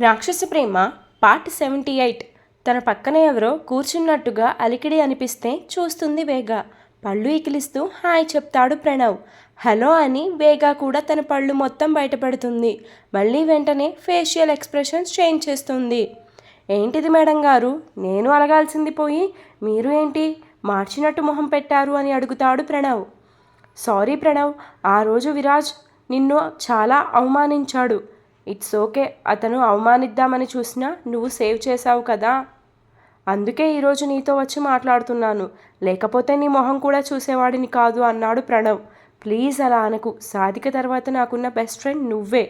రాక్షస ప్రేమ part seventy eight. తన పక్కన ఎవరో కూర్చున్నట్టుగా అలికిడి అనిపిస్తే చూస్తుంది వేగా. పళ్ళు ఇకిలిస్తూ హాయ్ చెప్తాడు ప్రణవ్. హలో అని వేగా కూడా తన పళ్ళు మొత్తం బయటపడుతుంది. మళ్ళీ వెంటనే ఫేషియల్ ఎక్స్ప్రెషన్స్ చేంజ్ చేస్తుంది. ఏంటిది మేడం గారు? నేను అలగాల్సింది పోయి మీరు ఏంటి? మార్చినట్టు మొహం పెట్టారు అని అడుగుతాడు ప్రణవ్. సారీ ప్రణవ్ ఆ రోజు విరాజ్ నిన్ను చాలా అవమానించాడు. ఇట్స్ ఓకే అతను అవమానిద్దామని చూసినా నువ్వు సేవ్ చేశావు కదా. అందుకే ఈరోజు నీతో వచ్చి మాట్లాడుతున్నాను. లేకపోతే నీ మొహం కూడా చూసేవాడిని కాదు అన్నాడు ప్రణవ్. ప్లీజ్ అలా అనకు. సాధిక తర్వాత నాకున్న బెస్ట్ ఫ్రెండ్ నువ్వే.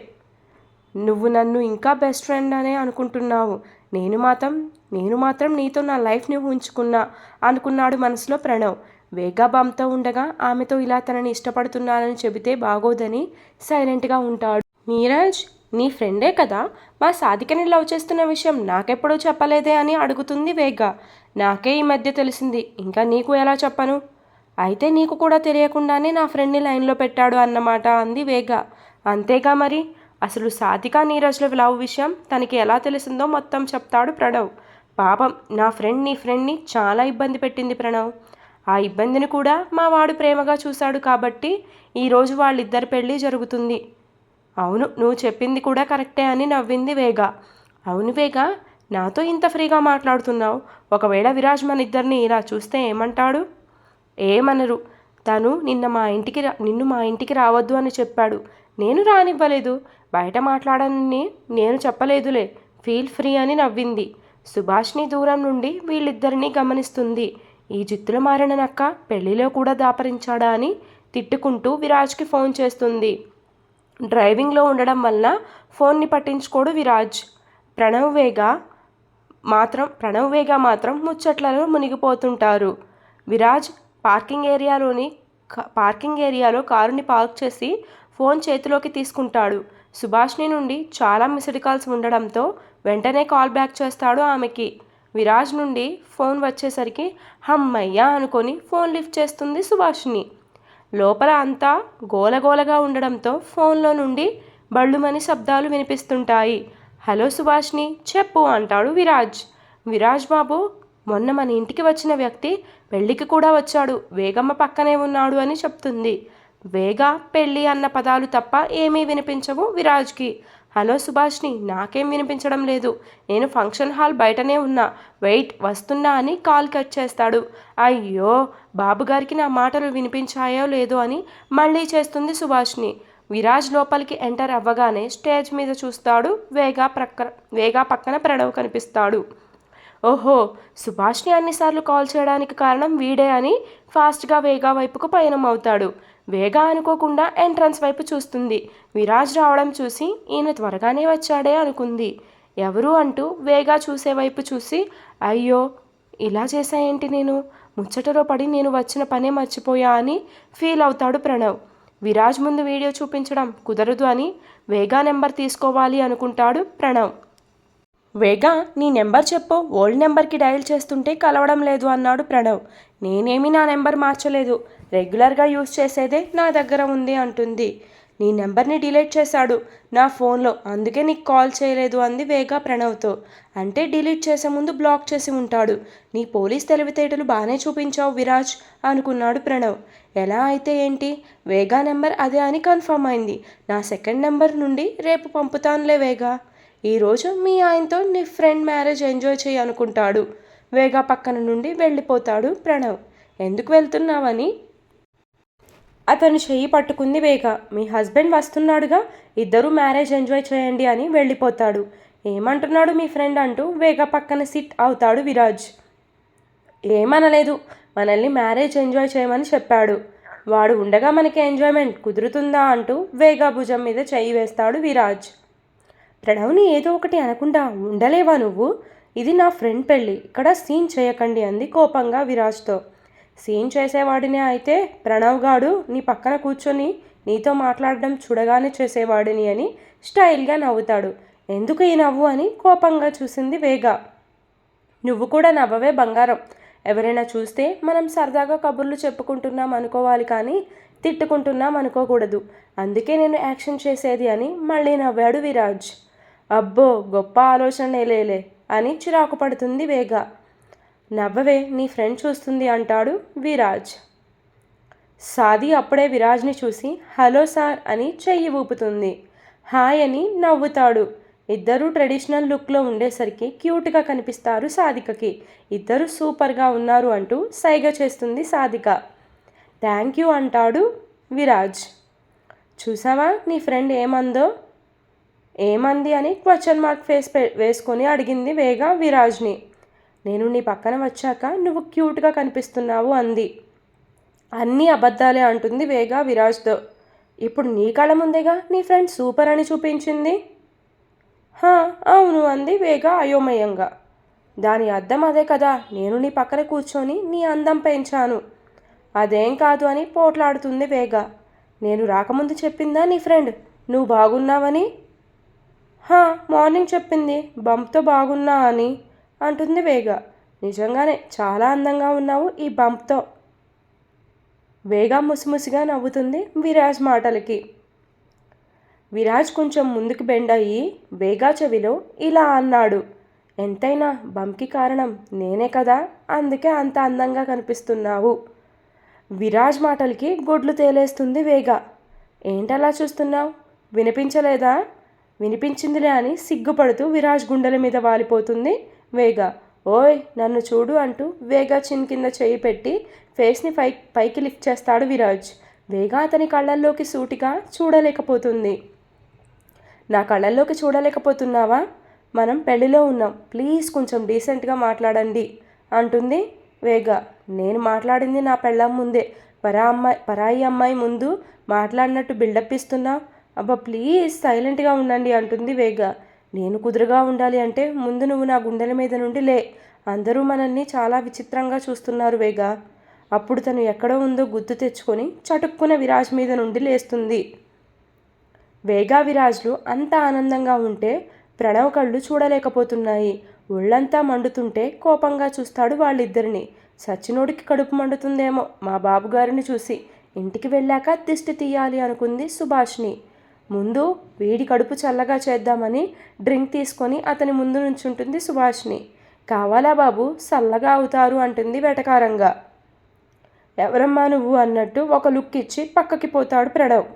నువ్వు నన్ను ఇంకా బెస్ట్ ఫ్రెండ్ అనే అనుకుంటున్నావు. నేను మాత్రం నేను మాత్రం నీతో నా లైఫ్ని ఊహించుకున్నా అనుకున్నాడు మనసులో ప్రణవ్. వేగాబామ్తో ఉండగా ఆమెతో ఇలా తనని ఇష్టపడుతున్నానని చెబితే బాగోదని సైలెంట్గా ఉంటాడు. నీరజ్ నీ ఫ్రెండే కదా? మా సాధికని లవ్ చేస్తున్న విషయం నాకెప్పుడూ చెప్పలేదే అని అడుగుతుంది వేగ. నాకే ఈ మధ్య తెలిసింది ఇంకా నీకు ఎలా చెప్పను? అయితే నీకు కూడా తెలియకుండానే నా ఫ్రెండ్ని లైన్లో పెట్టాడు అన్నమాట అంది వేగ. అంతేగా మరి? అసలు సాధిక నీరజ్ల లవ్ విషయం తనకి ఎలా తెలిసిందో మొత్తం చెప్తాడు ప్రణవ్. పాపం నా ఫ్రెండ్ నీ ఫ్రెండ్ని చాలా ఇబ్బంది పెట్టింది ప్రణవ్. ఆ ఇబ్బందిని కూడా మా వాడు ప్రేమగా చూశాడు కాబట్టి ఈరోజు వాళ్ళిద్దరి పెళ్ళి జరుగుతుంది. అవును నువ్వు చెప్పింది కూడా కరెక్టే అని నవ్వింది వేగ. అవును వేగ నాతో ఇంత ఫ్రీగా మాట్లాడుతున్నావు. ఒకవేళ విరాజ్ మన ఇద్దరిని ఇలా చూస్తే ఏమంటాడు? ఏమనరు. తను నిన్న మా ఇంటికి రా నిన్ను మా ఇంటికి రావద్దు అని చెప్పాడు. నేను రానివ్వలేదు. బయట మాట్లాడనని నేను చెప్పలేదులే. ఫీల్ ఫ్రీ అని నవ్వింది. సుభాష్ని దూరం నుండి వీళ్ళిద్దరినీ గమనిస్తుంది. ఈ జిత్తులు మారిన నక్క పెళ్ళిలో కూడా దాపరించాడా అని తిట్టుకుంటూ విరాజ్కి ఫోన్ చేస్తుంది. డ్రైవింగ్లో ఉండడం వల్ల ఫోన్ని పట్టించుకోడు విరాజ్. ప్రణవ్ వేగ మాత్రం ప్రణవ్ వేగ మాత్రం ముచ్చట్లలో మునిగిపోతుంటారు. విరాజ్ పార్కింగ్ ఏరియాలోని పార్కింగ్ ఏరియాలో కారుని పార్క్ చేసి ఫోన్ చేతిలోకి తీసుకుంటాడు. సుభాష్ని నుండి చాలా మిస్డ్ కాల్స్ ఉండడంతో వెంటనే కాల్ బ్యాక్ చేస్తాడు ఆమెకి. విరాజ్ నుండి ఫోన్ వచ్చేసరికి హమ్మయ్యా అనుకొని ఫోన్ లిఫ్ట్ చేస్తుంది సుభాష్ని. లోపల అంతా గోలగోలగా ఉండడంతో ఫోన్లో నుండి బళ్ళుమని శబ్దాలు వినిపిస్తుంటాయి. హలో సుభాష్ని చెప్పు అంటాడు విరాజ్. విరాజ్ బాబు మొన్న మన ఇంటికి వచ్చిన వ్యక్తి పెళ్ళికి కూడా వచ్చాడు. వేగమ్మ పక్కనే ఉన్నాడు అని చెప్తుంది. వేగ పెళ్ళి అన్న పదాలు తప్ప ఏమీ వినిపించవు విరాజ్కి. హలో సుభాష్ని నాకేం వినిపించడం లేదు. నేను ఫంక్షన్ హాల్ బయటనే ఉన్నా. వెయిట్ వస్తున్నా అని కాల్ కట్ చేస్తాడు. అయ్యో బాబుగారికి నా మాటలు వినిపించాయో లేదో అని మళ్ళీ చేస్తుంది సుభాష్ని. విరాజ్ లోపలికి ఎంటర్ అవ్వగానే స్టేజ్ మీద చూస్తాడు. వేగా ప్రక్క వేగా పక్కన ప్రణవ్ కనిపిస్తాడు. ఓహో సుభాష్ని అన్నిసార్లు కాల్ చేయడానికి కారణం వీడే అని ఫాస్ట్గా వేగా వైపుకు పయనం అవుతాడు వేగా అనుకోకుండా ఎంట్రన్స్ వైపు చూస్తుంది. విరాజ్ రావడం చూసి ఈయన త్వరగానే వచ్చాడే అనుకుంది. ఎవరు అంటూ వేగా చూసే వైపు చూసి అయ్యో ఇలా చేశాయేంటి నేను? ముచ్చటలో పడి నేను వచ్చిన పనే మర్చిపోయా అని ఫీల్ అవుతాడు ప్రణవ్. విరాజ్ ముందు వీడియో చూపించడం కుదరదు అని వేగా నెంబర్ తీసుకోవాలి అనుకుంటాడు ప్రణవ్. వేగా నీ నెంబర్ చెప్పు. ఓల్డ్ నెంబర్కి డయల్ చేస్తుంటే కలవడం లేదు అన్నాడు ప్రణవ్. నేనేమి నా నెంబర్ మార్చలేదు. రెగ్యులర్గా యూస్ చేసేదే నా దగ్గర ఉంది అంటుంది. నీ నెంబర్ని డిలీట్ చేశాడు నా ఫోన్లో. అందుకే నీకు కాల్ చేయలేదు అంది వేగా ప్రణవ్తో. అంటే డిలీట్ చేసే ముందు బ్లాక్ చేసి ఉంటాడు. నీ పోలీస్ తెలివితేటలు బాగానే చూపించావు విరాజ్ అనుకున్నాడు ప్రణవ్. ఎలా అయితే ఏంటి? వేగా నెంబర్ అదే అని కన్ఫర్మ్ అయింది. నా సెకండ్ నెంబర్ నుండి రేపు పంపుతానులే వేగా. ఈరోజు మీ ఆయనతో నీ ఫ్రెండ్ మ్యారేజ్ ఎంజాయ్ చేయి అనుకుంటాడు. వేగా పక్కన నుండి వెళ్ళిపోతాడు ప్రణవ్. ఎందుకు వెళ్తున్నావని? అతను చెయ్యి పట్టుకుంది వేగ. మీ హస్బెండ్ వస్తున్నాడుగా ఇద్దరు మ్యారేజ్ ఎంజాయ్ చేయండి అని వెళ్ళిపోతాడు. ఏమంటున్నాడు మీ ఫ్రెండ్ అంటూ వేగ పక్కన సిట్ అవుతాడు విరాజ్. ఏమనలేదు మనల్ని మ్యారేజ్ ఎంజాయ్ చేయమని చెప్పాడు. వాడు ఉండగా మనకి ఎంజాయ్మెంట్ కుదురుతుందా అంటూ వేగా భుజం మీద చెయ్యి వేస్తాడు విరాజ్. ప్రణవ్ని ఏదో ఒకటి అనకుండా ఉండలేవా నువ్వు? ఇది నా ఫ్రెండ్ పెళ్ళి. ఇక్కడ సీన్ చేయకండి అంది కోపంగా విరాజ్తో. సీన్ చేసేవాడినే అయితే ప్రణవ్ గాడు నీ పక్కన కూర్చొని నీతో మాట్లాడడం చూడగానే చేసేవాడిని అని స్టైల్గా నవ్వుతాడు. ఎందుకు ఈ నవ్వు అని కోపంగా చూసింది వేగ. నువ్వు కూడా నవ్వవే బంగారం. ఎవరైనా చూస్తే మనం సరదాగా కబుర్లు చెప్పుకుంటున్నాం అనుకోవాలి కానీ తిట్టుకుంటున్నాం అనుకోకూడదు. అందుకే నేను యాక్షన్ చేసేది అని మళ్ళీ నవ్వాడు విరాజ్. అబ్బో గొప్ప ఆలోచనే లేలే అని చిరాకు పడుతుంది వేగ. నవ్వవే నీ ఫ్రెండ్ చూస్తుంది అంటాడు విరాజ్. సాది అప్పుడే విరాజ్ని చూసి హలో సార్ అని చెయ్యి ఊపుతుంది. హాయ్ అని నవ్వుతాడు. ఇద్దరూ ట్రెడిషనల్ లుక్లో ఉండేసరికి క్యూట్గా కనిపిస్తారు సాధికకి ఇద్దరు సూపర్గా ఉన్నారు అంటూ సైగ చేస్తుంది సాధిక థ్యాంక్ యూ అంటాడు విరాజ్. చూసావా నీ ఫ్రెండ్ ఏమందో? ఏమంది అని క్వశ్చన్ మార్క్ ఫేస్ వేసుకొని అడిగింది వేగా విరాజ్ని. నేను నీ పక్కన వచ్చాక నువ్వు క్యూట్గా కనిపిస్తున్నావు అంది. అన్నీ అబద్ధాలే అంటుంది వేగా విరాజ్తో. ఇప్పుడు నీ కళ ముందేగా నీ ఫ్రెండ్ సూపర్ అని చూపించింది? హా అవును అంది వేగా అయోమయంగా. దాని అర్థం అదే కదా నేను నీ పక్కన కూర్చొని నీ అందం పెంచాను. అదేం కాదు అని పోట్లాడుతుంది వేగా. నేను రాకముందు చెప్పిందా నీ ఫ్రెండ్? నువ్వు బాగున్నావని? హా మార్నింగ్ చెప్పింది. బంప్తో బాగున్నా అని అంటుంది వేగ. నిజంగానే చాలా అందంగా ఉన్నావు ఈ బంప్తో. వేగ ముసిముసిగా నవ్వుతుంది విరాజ్ మాటలకి. విరాజ్ కొంచెం ముందుకు బెండ్ అయ్యి వేగా చెవిలో ఇలా అన్నాడు. ఎంతైనా బంప్కి కారణం నేనే కదా అందుకే అంత అందంగా కనిపిస్తున్నావు. విరాజ్ మాటలకి గొడ్లు తేలేస్తుంది వేగ. ఏంటలా చూస్తున్నావు? వినిపించలేదా? వినిపించిందిలే అని సిగ్గుపడుతూ విరాజ్ గుండెల మీద వాలిపోతుంది వేగ. ఓయ్ నన్ను చూడు అంటూ వేగ చిన్ కింద చేయి పెట్టి ఫేస్ని పై పైకి లిఫ్ట్ చేస్తాడు విరాజ్. వేగ అతని కళ్ళల్లోకి సూటిగా చూడలేకపోతుంది. నా కళ్ళల్లోకి చూడలేకపోతున్నావా? మనం పెళ్ళిలో ఉన్నాం. ప్లీజ్ కొంచెం డీసెంట్గా మాట్లాడండి అంటుంది వేగ. నేను మాట్లాడింది నా పెళ్ళం ముందే. పరా అమ్మాయి పరాయి అమ్మాయి ముందు మాట్లాడినట్టు బిల్డప్ ఇస్తున్నావు అబ్బా ప్లీజ్ సైలెంట్గా ఉండండి అంటుంది వేగ. నేను కుదురుగా ఉండాలి అంటే ముందు నువ్వు నా గుండెల మీద నుండి లే. అందరూ మనల్ని చాలా విచిత్రంగా చూస్తున్నారు వేగ. అప్పుడు తను ఎక్కడో ఉందో గుర్తు తెచ్చుకొని చటుక్కున విరాజ్ మీద నుండి లేస్తుంది. వేగా విరాజ్లు అంత ఆనందంగా ఉంటే ప్రణవ్ కళ్ళు చూడలేకపోతున్నాయి. ఒళ్ళంతా మండుతుంటే కోపంగా చూస్తాడు వాళ్ళిద్దరిని. సచ్చినోడికి కడుపు మండుతుందేమో మా బాబుగారిని చూసి. ఇంటికి వెళ్ళాక దిష్టి తీయాలి అనుకుంది సుభాష్ని. ముందు వీడి కడుపు చల్లగా చేద్దామని డ్రింక్ తీసుకొని అతని ముందు నుంచుంటుంది సుభాష్ని కావాలా బాబు? చల్లగా అవుతారు అంటుంది వెటకారంగా. ఎవరమ్మా నువ్వు అన్నట్టు ఒక లుక్ ఇచ్చి పక్కకి పోతాడు ప్రణవ్.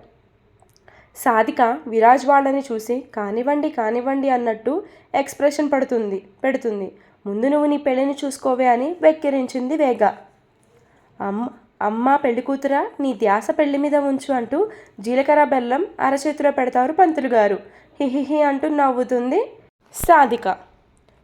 సాధిక విరాజ్ వాళ్ళని చూసి కానివ్వండి కానివ్వండి అన్నట్టు ఎక్స్ప్రెషన్ పడుతుంది పెడుతుంది. ముందు నువ్వు నీ పెళ్ళిని చూసుకోవే అని వెక్కిరించింది వేగ. అమ్మ అమ్మ పెళ్ళికూతురా నీ ధ్యాస పెళ్ళి మీద ఉంచు అంటూ జీలకర్ర బెల్లం అరచేతిలో పెడతారు పంతులు గారు. హిహిహి అంటూ నవ్వుతుంది సాధిక.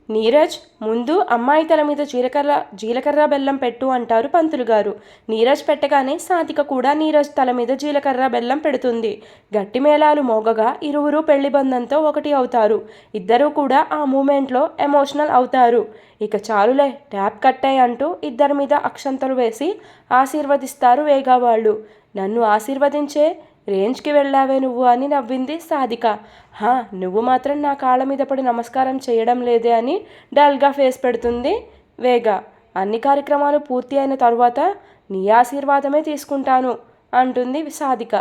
నీరజ్ ముందు అమ్మాయి తల మీద జీలకర్ర జీలకర్ర బెల్లం పెట్టు అంటారు పంతులు గారు. నీరజ్ పెట్టగానే సాతిక కూడా నీరజ్ తల మీద జీలకర్ర బెల్లం పెడుతుంది. గట్టి మేళాలు మోగగా ఇరువురు పెళ్ళి బంధంతో ఒకటి అవుతారు. ఇద్దరూ కూడా ఆ మూమెంట్లో ఎమోషనల్ అవుతారు. ఇక చాలులే ట్యాప్ కట్టాయి అంటూ ఇద్దరి మీద అక్షంతలు వేసి ఆశీర్వదిస్తారు వేగా వాళ్ళు నన్ను ఆశీర్వదించే రేంజ్కి వెళ్ళావే నువ్వు అని నవ్వింది సాధిక. హా నువ్వు మాత్రం నా కాళ్ళ మీద పడి నమస్కారం చేయడం లేదే అని డల్గా ఫేస్ పెడుతుంది వేగా. అన్ని కార్యక్రమాలు పూర్తి అయిన తరువాత నీ ఆశీర్వాదమే తీసుకుంటాను అంటుంది సాధిక.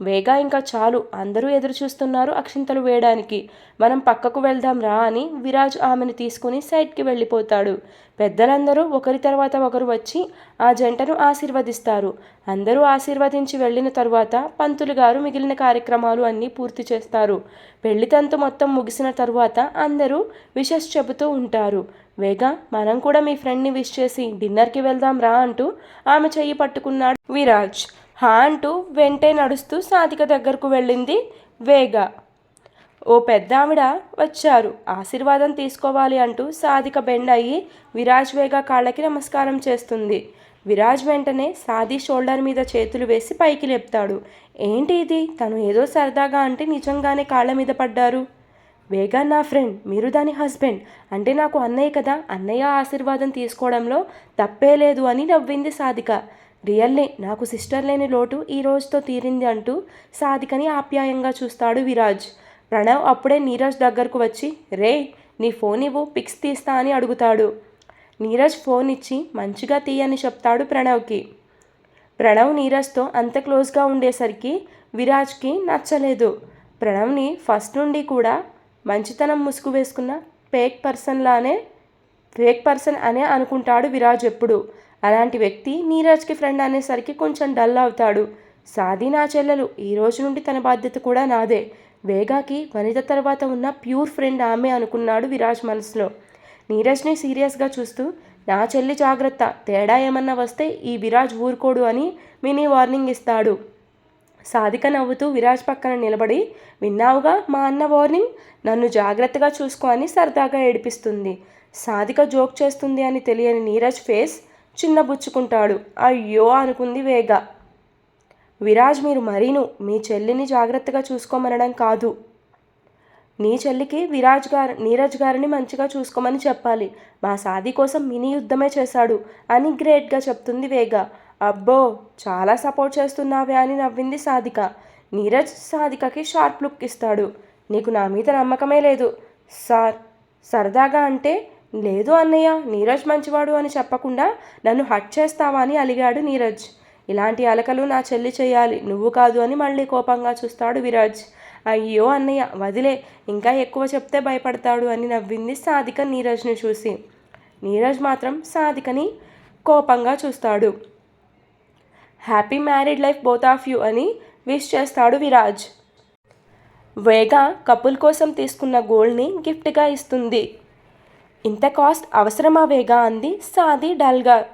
వేగా ఇంకా చాలు. అందరూ ఎదురు చూస్తున్నారు అక్షింతలు వేయడానికి. మనం పక్కకు వెళ్దాం రా అని విరాజ్ ఆమెను తీసుకుని సైడ్కి వెళ్ళిపోతాడు. పెద్దలందరూ ఒకరి తర్వాత ఒకరు వచ్చి ఆ జంటను ఆశీర్వదిస్తారు. అందరూ ఆశీర్వదించి వెళ్ళిన తరువాత పంతులు గారు మిగిలిన కార్యక్రమాలు అన్నీ పూర్తి చేస్తారు. పెళ్ళి తంతు మొత్తం ముగిసిన తరువాత అందరూ విషస్ చెబుతూ ఉంటారు. వేగా మనం కూడా మీ ఫ్రెండ్ని విష్ చేసి డిన్నర్కి వెళ్దాం రా అంటూ ఆమె చెయ్యి పట్టుకున్నాడు విరాజ్. హా అంటూ వెంటే నడుస్తూ సాధిక దగ్గరకు వెళ్ళింది వేగ. ఓ పెద్ద ఆవిడ వచ్చారు. ఆశీర్వాదం తీసుకోవాలి అంటూ సాధిక బెండ్ అయ్యి విరాజ్ వేగ కాళ్ళకి నమస్కారం చేస్తుంది. విరాజ్ వెంటనే సాది షోల్డర్ మీద చేతులు వేసి పైకి లేపుతాడు. ఏంటి ఇది? తను ఏదో సరదాగా అంటే నిజంగానే కాళ్ళ మీద పడ్డారు. వేగా నా ఫ్రెండ్ మీరు దాని హస్బెండ్ అంటే నాకు అన్నయ్య కదా. అన్నయ్య ఆశీర్వాదం తీసుకోవడంలో తప్పే లేదు అని నవ్వింది సాధిక. రియల్లీ నాకు సిస్టర్ లేని లోటు ఈ రోజుతో తీరింది అంటూ సాధికని ఆప్యాయంగా చూస్తాడు విరాజ్. ప్రణవ్ అప్పుడే నీరజ్ దగ్గరకు వచ్చి రే నీ ఫోన్ ఇవ్వు పిక్స్ తీస్తా అని అడుగుతాడు. నీరజ్ ఫోన్ ఇచ్చి మంచిగా తీయని చెప్తాడు ప్రణవ్కి. ప్రణవ్ నీరజ్తో అంత క్లోజ్గా ఉండేసరికి విరాజ్కి నచ్చలేదు. ప్రణవ్ని ఫస్ట్ నుండి కూడా మంచితనం ముసుగు వేసుకున్న ఫేక్ పర్సన్లానే ఫేక్ పర్సన్ అనే అనుకుంటాడు విరాజ్ ఎప్పుడు. అలాంటి వ్యక్తి నీరజ్కి ఫ్రెండ్ అనేసరికి కొంచెం డల్ అవుతాడు. సాది నా చెల్లెలు ఈ రోజు నుండి తన బాధ్యత కూడా నాదే. వేగాకి వనిత తర్వాత ఉన్న ప్యూర్ ఫ్రెండ్ ఆమె అనుకున్నాడు విరాజ్ మనసులో. నీరజ్ని సీరియస్గా చూస్తూ నా చెల్లి జాగ్రత్త తేడా ఏమన్నా వస్తే ఈ విరాజ్ ఊరుకోడు అని మినీ వార్నింగ్ ఇస్తాడు. సాధిక నవ్వుతూ విరాజ్ పక్కన నిలబడి విన్నావుగా మా అన్న వార్నింగ్ నన్ను జాగ్రత్తగా చూసుకో అని సరదాగా ఏడిపిస్తుంది. సాధిక జోక్ చేస్తుంది అని తెలియని నీరజ్ ఫేస్ చిన్నబుచ్చుకుంటాడు అయ్యో అనుకుంది వేగ. విరాజ్ మీరు మరీను మీ చెల్లిని జాగ్రత్తగా చూసుకోమనడం కాదు. నీ చెల్లికి విరాజ్ గారు నీరజ్ గారిని మంచిగా చూసుకోమని చెప్పాలి. మా సాది కోసం మినీ యుద్ధమే చేశాడు అని గ్రేట్గా చెప్తుంది వేగ. అబ్బో చాలా సపోర్ట్ చేస్తున్నావే అని నవ్వింది సాధిక నీరజ్ సాధికకి షార్ప్ లుక్ ఇస్తాడు. నీకు నా మీద నమ్మకమే లేదు. సార్ సరదాగా అంటే లేదు అన్నయ్య నీరజ్ మంచివాడు అని చెప్పకుండా నన్ను హట్ చేస్తావా అని అలిగాడు నీరజ్. ఇలాంటి అలకలు నా చెల్లి చేయాలి. నువ్వు కాదు అని మళ్ళీ కోపంగా చూస్తాడు విరాజ్. అయ్యో అన్నయ్య వదిలే. ఇంకా ఎక్కువ చెప్తే భయపడతాడు అని నవ్వింది సాధిక నీరజ్ని చూసి. నీరజ్ మాత్రం సాధికని కోపంగా చూస్తాడు. Happy married life both of you అని విష్ చేస్తాడు విరాజ్. వేగా కపుల్ కోసం తీసుకున్న గోల్డ్ని గిఫ్ట్గా ఇస్తుంది. ఇంత కాస్ట్ అవసరమా వేగా? అంది సాది డల్గా.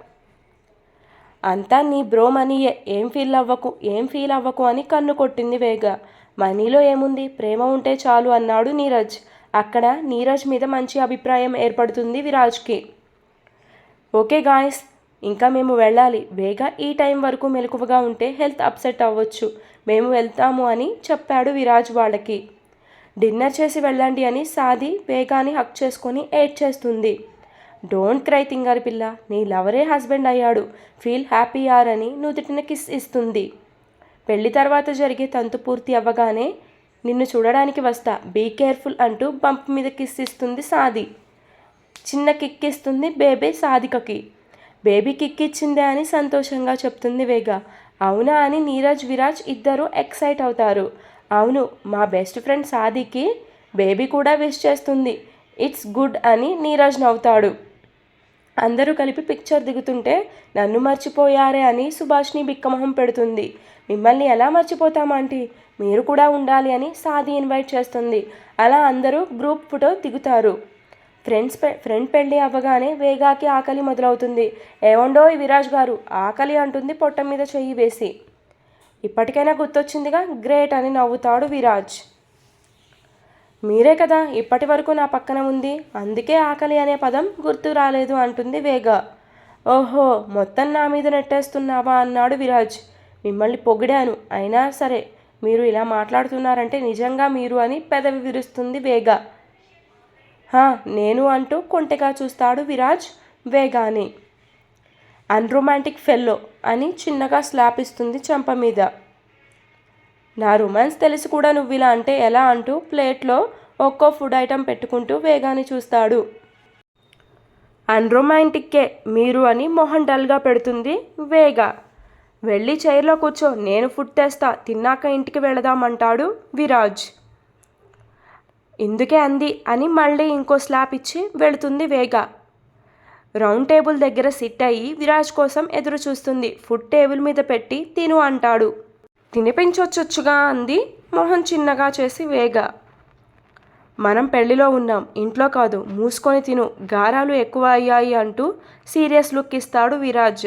అంతా నీ బ్రో మనీయే. ఏం ఫీల్ అవ్వకు? ఏం ఫీల్ అవ్వకు అని కన్ను కొట్టింది వేగ. మనీలో ఏముంది? ప్రేమ ఉంటే చాలు అన్నాడు నీరజ్. అక్కడ నీరజ్ మీద మంచి అభిప్రాయం ఏర్పడుతుంది విరాజ్కి. ఓకే గాయస్ ఇంకా మేము వెళ్ళాలి. వేగ ఈ టైం వరకు మెలకువగా ఉంటే హెల్త్ అప్సెట్ అవ్వచ్చు. మేము వెళ్తాము అని చెప్పాడు విరాజ్ వాళ్ళకి. డిన్నర్ చేసి వెళ్ళండి అని సాది వేగాని హక్ చేసుకొని ఏడ్ చేస్తుంది. డోంట్ క్రై తింగారి పిల్ల నీ లవరే హస్బెండ్ అయ్యాడు. ఫీల్ హ్యాపీ ఆర్ అని నుదుటిన కిస్ ఇస్తుంది. పెళ్ళి తర్వాత జరిగే తంతు పూర్తి అవ్వగానే నిన్ను చూడడానికి వస్తా బీ కేర్ఫుల్ అంటూ బంప్ మీద కిస్ ఇస్తుంది సాది. చిన్న కిక్ ఇస్తుంది బేబీ సాదికకి. బేబీ కిక్ ఇచ్చిందే అని సంతోషంగా చెప్తుంది వేగ. అవునా అని నీరజ్ విరాజ్ ఇద్దరూ ఎక్సైట్ అవుతారు. అవును మా బెస్ట్ ఫ్రెండ్ సాదికి బేబీ కూడా విష్ చేస్తుంది. ఇట్స్ గుడ్ అని నీరజ్ నవ్వుతాడు. అందరూ కలిపి పిక్చర్ దిగుతుంటే నన్ను మర్చిపోయారే అని సుభాష్ని బిక్కమొహం పెడుతుంది. మిమ్మల్ని ఎలా మర్చిపోతామంటీ మీరు కూడా ఉండాలి అని సాది ఇన్వైట్ చేస్తుంది. అలా అందరూ గ్రూప్ ఫోటో దిగుతారు. ఫ్రెండ్స్ పె ఫ్రెండ్ పెళ్ళి అవ్వగానే వేగాకి ఆకలి మొదలవుతుంది. ఏమండో ఈ విరాజ్ గారు ఆకలి అంటుంది పొట్ట మీద చెయ్యి వేసి. ఇప్పటికైనా గుర్తొచ్చిందిగా గ్రేట్ అని నవ్వుతాడు విరాజ్. మీరే కదా ఇప్పటి వరకు నా పక్కన ఉంది అందుకే ఆకలి అనే పదం గుర్తు రాలేదు అంటుంది వేగ. ఓహో మొత్తం నా మీద నెట్టేస్తున్నావా అన్నాడు విరాజ్. మిమ్మల్ని పొగిడాను అయినా సరే మీరు ఇలా మాట్లాడుతున్నారంటే నిజంగా మీరు అని పెదవి విరుస్తుంది వేగ. హా నేను అంటూ కొంటెగా చూస్తాడు విరాజ్ వేగాని. అన్రొమాంటిక్ ఫెల్లో అని చిన్నగా స్లాప్ ఇస్తుంది చెంప మీద. నా రొమాన్స్ తెలిసి కూడా నువ్వు ఇలా అంటే ఎలా అంటూ ప్లేట్లో ఒక్కో ఫుడ్ ఐటెం పెట్టుకుంటూ వేగాన్ని చూస్తాడు. అన్రొమాంటిక్కే మీరు అని మొహం డల్గా పెడుతుంది వేగా. వెళ్ళి చైర్లో కూర్చో నేను ఫుడ్ తెస్తా తిన్నాక ఇంటికి వెళదామంటాడు విరాజ్. ఇందుకే అంది అని మళ్ళీ ఇంకో స్లాప్ ఇచ్చి వెళుతుంది వేగా. రౌండ్ టేబుల్ దగ్గర సిట్ అయ్యి విరాజ్ కోసం ఎదురు చూస్తుంది. ఫుడ్ టేబుల్ మీద పెట్టి తిను అంటాడు. తినిపించొచ్చుగా అంది మొహం చిన్నగా చేసి వేగ. మనం పెళ్ళిలో ఉన్నాం. ఇంట్లో కాదు. మూసుకొని తిను. గారాలు ఎక్కువ అయ్యాయి అంటూ సీరియస్ లుక్ ఇస్తాడు విరాజ్.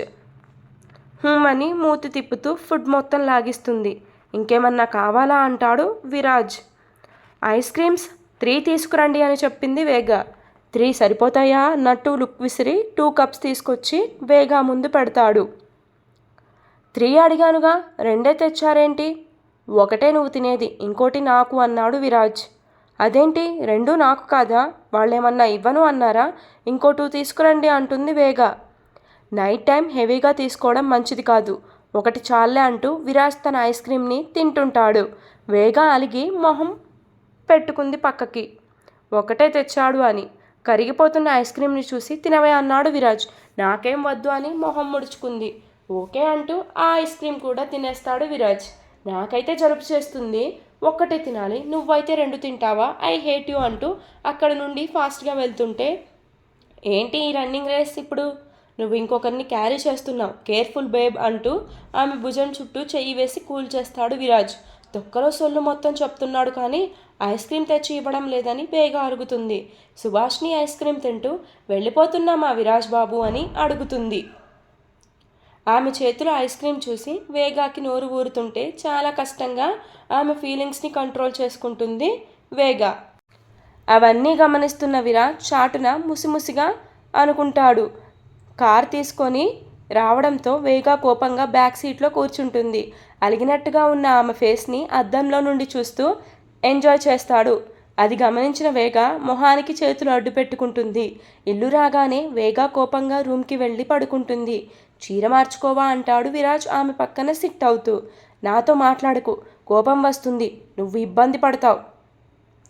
"హుమ్" అని మూతి తిప్పుతూ ఫుడ్ మొత్తం లాగిస్తుంది. ఇంకేమన్నా కావాలా అంటాడు విరాజ్. Ice creams? త్రీ తీసుకురండి అని చెప్పింది వేగ. త్రీ సరిపోతాయా? అన్నట్టు లుక్ విసిరి టూ కప్స్ తీసుకొచ్చి వేగా ముందు పెడతాడు. త్రీ అడిగానుగా రెండే తెచ్చారేంటి? ఒకటే నువ్వు తినేది ఇంకోటి నాకు అన్నాడు విరాజ్. అదేంటి? రెండు నాకు కాదా? వాళ్ళేమన్నా ఇవ్వను అన్నారా? ఇంకో టూ తీసుకురండి అంటుంది వేగ. నైట్ టైం హెవీగా తీసుకోవడం మంచిది కాదు. ఒకటి చాలే అంటూ విరాజ్ తన ఐస్ క్రీమ్ని తింటుంటాడు. వేగా అలిగి మొహం పెట్టుకుంది పక్కకి. ఒకటే తెచ్చాడు అని. కరిగిపోతున్న ఐస్ క్రీమ్ని చూసి తినవే అన్నాడు విరాజ్. నాకేం వద్దు అని మొహం ముడుచుకుంది. ఓకే అంటూ ఆ ఐస్ క్రీమ్ కూడా తినేస్తాడు విరాజ్. నాకైతే జలుబు చేస్తుంది. ఒక్కటే తినాలి. నువ్వైతే రెండు తింటావా? ఐ హేట్ యూ అంటూ అక్కడ నుండి ఫాస్ట్గా వెళ్తుంటే ఏంటి ఈ రన్నింగ్ రేస్ ఇప్పుడు? నువ్వు ఇంకొకరిని క్యారీ చేస్తున్నావు. కేర్ఫుల్ బేబ్ అంటూ ఆమె భుజం చుట్టూ చెయ్యి వేసి కూల్ చేస్తాడు విరాజ్. తొక్కలో సొల్లు మొత్తం చెప్తున్నాడు కానీ ఐస్ క్రీమ్ తెచ్చి ఇవ్వడం లేదని బేగా అడుగుతుంది సుభాష్ని ఐస్ క్రీమ్ తింటూ వెళ్ళిపోతున్నామా విరాజ్ బాబు అని అడుగుతుంది. ఆమె చేతిలో ఐస్ క్రీమ్ చూసి వేగాకి నోరు ఊరుతుంటే చాలా కష్టంగా ఆమె ఫీలింగ్స్ని కంట్రోల్ చేసుకుంటుంది వేగా. అవన్నీ గమనిస్తున్న విరాజ్ చాటున ముసిముసిగా అనుకుంటాడు. కార్ తీసుకొని రావడంతో వేగా కోపంగా బ్యాక్ సీట్లో కూర్చుంటుంది. అలిగినట్టుగా ఉన్న ఆమె ఫేస్ని అద్దంలో నుండి చూస్తూ ఎంజాయ్ చేస్తాడు. అది గమనించిన వేగ మొహానికి చేతులు అడ్డు పెట్టుకుంటుంది. ఇల్లు రాగానే వేగ కోపంగా రూమ్కి వెళ్ళి పడుకుంటుంది. చీర మార్చుకోవా అంటాడు విరాజ్ ఆమె పక్కన సిట్ అవుతూ. నాతో మాట్లాడుకు కోపం వస్తుంది. నువ్వు ఇబ్బంది పడతావు.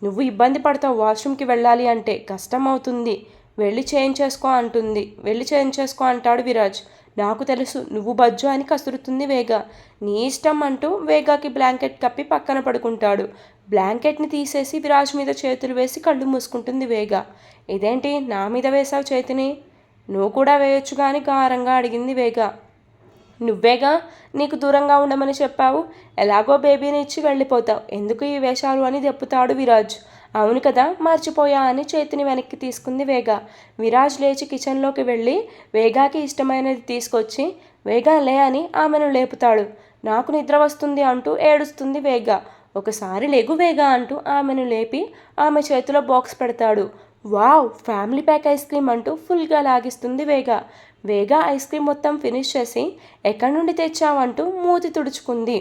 నువ్వు ఇబ్బంది పడతావు వాష్రూమ్కి వెళ్ళాలి అంటే కష్టం అవుతుంది. వెళ్ళి చేంజ్ చేసుకో అంటుంది. వెళ్ళి చేంజ్ చేసుకో అంటాడు విరాజ్. నాకు తెలుసు నువ్వు బజ్జు అని కసురుతుంది వేగా. నీ ఇష్టం అంటూ వేగాకి బ్లాంకెట్ కప్పి పక్కన పడుకుంటాడు. బ్లాంకెట్ని తీసేసి విరాజ్ మీద చేతులు వేసి కళ్ళు మూసుకుంటుంది వేగా. ఇదేంటి నా మీద వేసావు చేతిని? నువ్వు కూడా వేయొచ్చు కానీ గారంగా అడిగింది వేగా. నువ్వేగా? నీకు దూరంగా ఉండమని చెప్పావు. ఎలాగో బేబీని ఇచ్చి వెళ్ళిపోతావు. ఎందుకు ఈ వేషాలు అని దెప్పుతాడు విరాజ్. అవును కదా మర్చిపోయా అని చేతిని వెనక్కి తీసుకుంది వేగా. విరాజ్ లేచి కిచెన్లోకి వెళ్ళి వేగాకి ఇష్టమైనది తీసుకొచ్చి వేగా లే అని ఆమెను లేపుతాడు. నాకు నిద్ర వస్తుంది అంటూ ఏడుస్తుంది వేగా. ఒకసారి లెగు వేగా అంటూ ఆమెను లేపి ఆమె చేతిలో బాక్స్ పెడతాడు. Wow family pack ice cream అంటూ ఫుల్గా లాగిస్తుంది వేగా. వేగా ఐస్ క్రీమ్ మొత్తం ఫినిష్ చేసి ఎక్కడి నుండి తెచ్చావంటూ మూతి తుడుచుకుంది.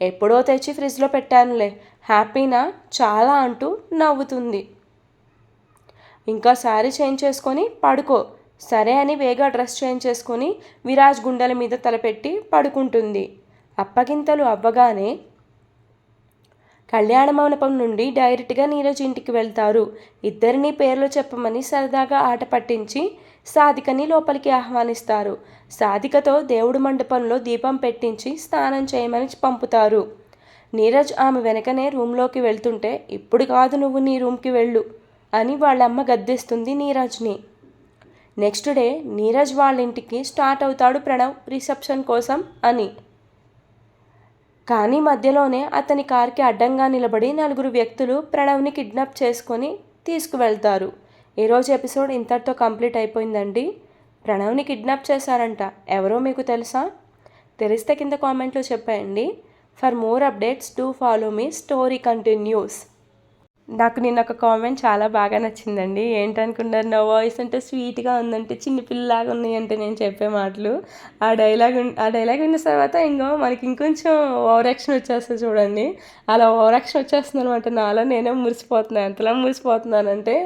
ఎప్పుడో తెచ్చి ఫ్రిడ్జ్లో పెట్టానులే. హ్యాపీనా? చాలా అంటూ నవ్వుతుంది. ఇంకా శారీ చేంజ్ చేసుకొని పడుకో. సరే అని వేగా డ్రెస్ చేంజ్ చేసుకొని విరాజ్ గుండెల మీద తలపెట్టి పడుకుంటుంది. అప్పగింతలు అవ్వగానే కళ్యాణ మండపం నుండి డైరెక్ట్గా నీరజ్ ఇంటికి వెళ్తారు. ఇద్దరిని పేర్లు చెప్పమని సరదాగా ఆట పట్టించి సాధికని లోపలికి ఆహ్వానిస్తారు. సాధికతో దేవుడు మండపంలో దీపం పెట్టించి స్నానం చేయమని పంపుతారు. నీరజ్ ఆమె వెనకనే రూమ్లోకి వెళ్తుంటే ఇప్పుడు కాదు నువ్వు నీ రూమ్కి వెళ్ళు అని వాళ్ళమ్మ గద్దిస్తుంది నీరజ్ని. నెక్స్ట్ డే నీరజ్ వాళ్ళ ఇంటికి స్టార్ట్ అవుతాడు ప్రణవ్ రిసెప్షన్ కోసం అని. కానీ మధ్యలోనే అతని కార్కి అడ్డంగా నిలబడి నలుగురు వ్యక్తులు ప్రణవ్ని కిడ్నాప్ చేసుకొని తీసుకువెళ్తారు. ఈరోజు ఎపిసోడ్ ఇంతటితో కంప్లీట్ అయిపోయిందండి. ప్రణవ్ని కిడ్నాప్ చేశారంట. ఎవరో మీకు తెలుసా? తెలిస్తే కింద కామెంట్లో చెప్పండి for more updates do follow me story continues నాకు నిన్న ఒక కామెంట్ చాలా బాగా నచ్చిందండి. ఏంటనుకున్నారు నా వాయిస్ అంటే స్వీట్గా ఉందంటే చిన్నపిల్లలాగా ఉన్నాయి అంటే నేను చెప్పే మాటలు. ఆ డైలాగ్ ఆ డైలాగ్ విన్న తర్వాత ఇంకో మనకి ఇంకొంచెం ఓవరాక్షన్ వచ్చేస్తుంది చూడండి. అలా ఓవరాక్షన్ వచ్చేస్తుంది అనమాట నాలో నేనే మురిసిపోతున్నాను ఎంతలా మురిసిపోతున్నానంటే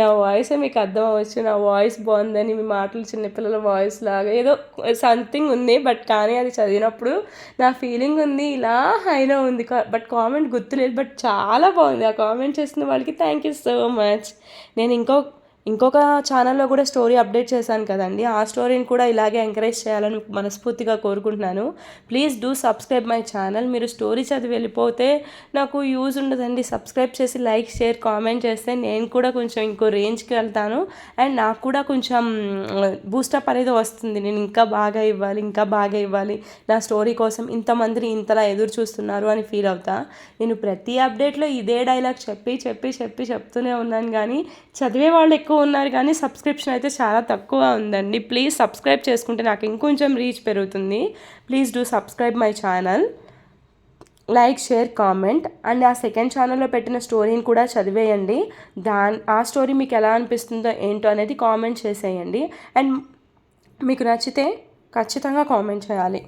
నా వాయిస్ మీకు అర్థం అవ్వచ్చు. నా వాయిస్ బాగుందని మీ మాటలు చిన్నపిల్లల వాయిస్ లాగా. ఏదో సంథింగ్ ఉంది బట్ కానీ అది చదివినప్పుడు నా ఫీలింగ్ ఉంది ఇలా హైలో ఉంది. బట్ కామెంట్ గుర్తులేదు బట్ చాలా బాగుంది. ఆ కామెంట్ చేసిన వాళ్ళకి థ్యాంక్ యూ సో మచ్ నేను ఇంకో ఇంకొక ఛానల్లో కూడా స్టోరీ అప్డేట్ చేశాను కదండి. ఆ స్టోరీని కూడా ఇలాగే ఎంకరేజ్ చేయాలని మనస్ఫూర్తిగా కోరుకుంటున్నాను. Please do subscribe my channel మీరు స్టోరీ చదివి వెళ్ళిపోతే నాకు యూజ్ ఉండదండి. సబ్స్క్రైబ్ చేసి లైక్ షేర్ కామెంట్ చేస్తే నేను కూడా కొంచెం ఇంకో రేంజ్కి వెళ్తాను. అండ్ నాకు కూడా కొంచెం బూస్టప్ అనేది వస్తుంది. నేను ఇంకా బాగా ఇవ్వాలి ఇంకా బాగా ఇవ్వాలి. నా స్టోరీ కోసం ఇంతమందిని ఇంతలా ఎదురు చూస్తున్నారు అని ఫీల్ అవుతా. నేను ప్రతి అప్డేట్లో ఇదే డైలాగ్ చెప్పి చెప్పి చెప్పి చెప్తూనే ఉన్నాను. కానీ చదివే వాళ్ళు ఎక్కువ ఎక్కువ ఉన్నారు కానీ సబ్స్క్రిప్షన్ అయితే చాలా తక్కువ ఉందండి. ప్లీజ్ సబ్స్క్రైబ్ చేసుకుంటే నాకు ఇంకొంచెం రీచ్ పెరుగుతుంది. Please do subscribe my channel like share comment and ఆ సెకండ్ ఛానల్లో పెట్టిన స్టోరీని కూడా చదివేయండి. దా ఆ స్టోరీ మీకు ఎలా అనిపిస్తుందో ఏంటో అనేది కామెంట్ చేసేయండి. అండ్ మీకు నచ్చితే ఖచ్చితంగా కామెంట్ చేయాలి.